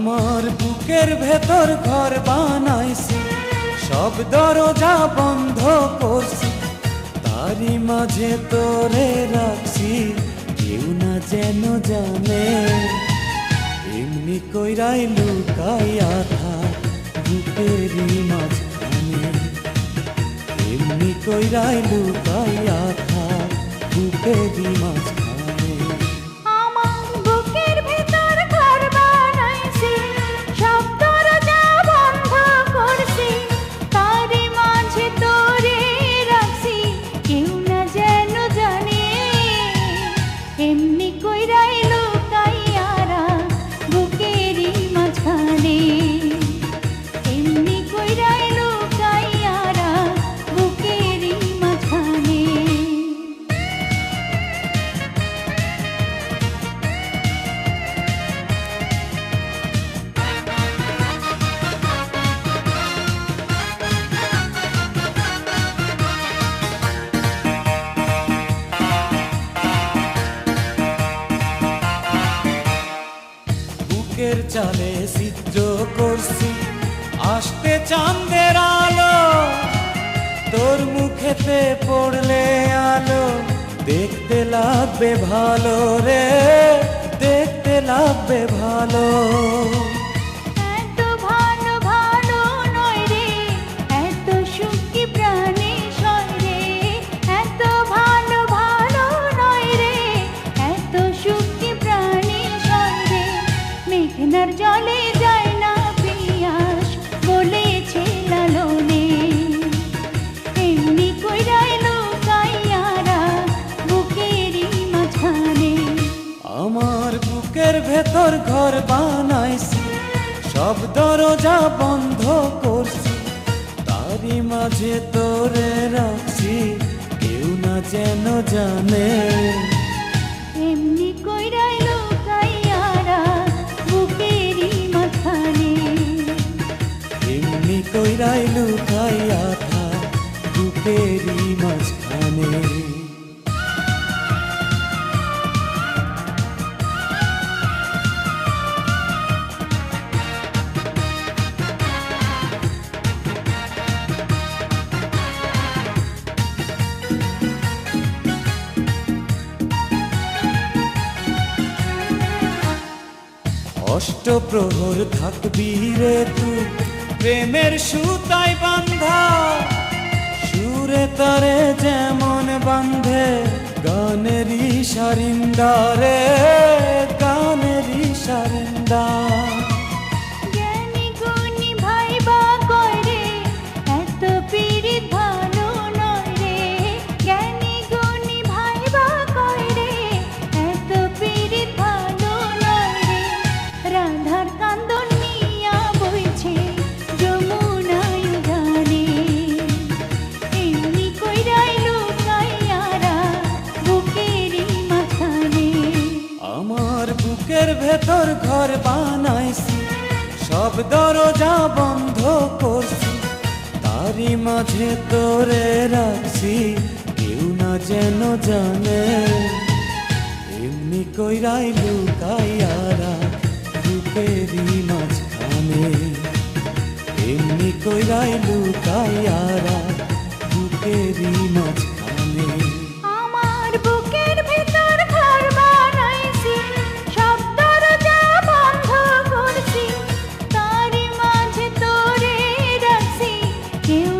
আমার বুকের ভেতর ঘর বানাইছি, সব দরজা বন্ধ করছি। তারি মাঝে তোরে রাখছি, কেউ না যেন জানে। এমনি কইরাই লুকাইয়া থাক বুকেরই মাঝখানে। এমনি কইরাই লুকাইয়া থাক বুকেরই মাঝখানে। চালে সিদ্ধ করছি। আসতে চাঁদের আলো, তোর মুখেতে পড়লে আলো। দেখতে লাগবে ভালো রে, দেখতে লাগবে ভালো। ভেতর ঘর বানাইছি, সব দরজা বন্ধ করছি। তারই মাঝে তোরে রাখছি, কেউ না যেন জানে। এমনি কইরাই অষ্টপ্রহর থাকবি রে তুই প্রেমের সুতায় বান্ধা সুরে তরে যেমন বান্ধে গানেরই সারিন্দা রে, গানেরই সারিন্দা। আমার বুকের ভেতর ঘর বানাইছি। সব দরজা বন্ধ করছি। তারি মাঝে তোরে রাখছি, কেউ না যেন জানে। এমনি কইরাই লুকাইয়ারা বুকেরই মাঝখানে কেউ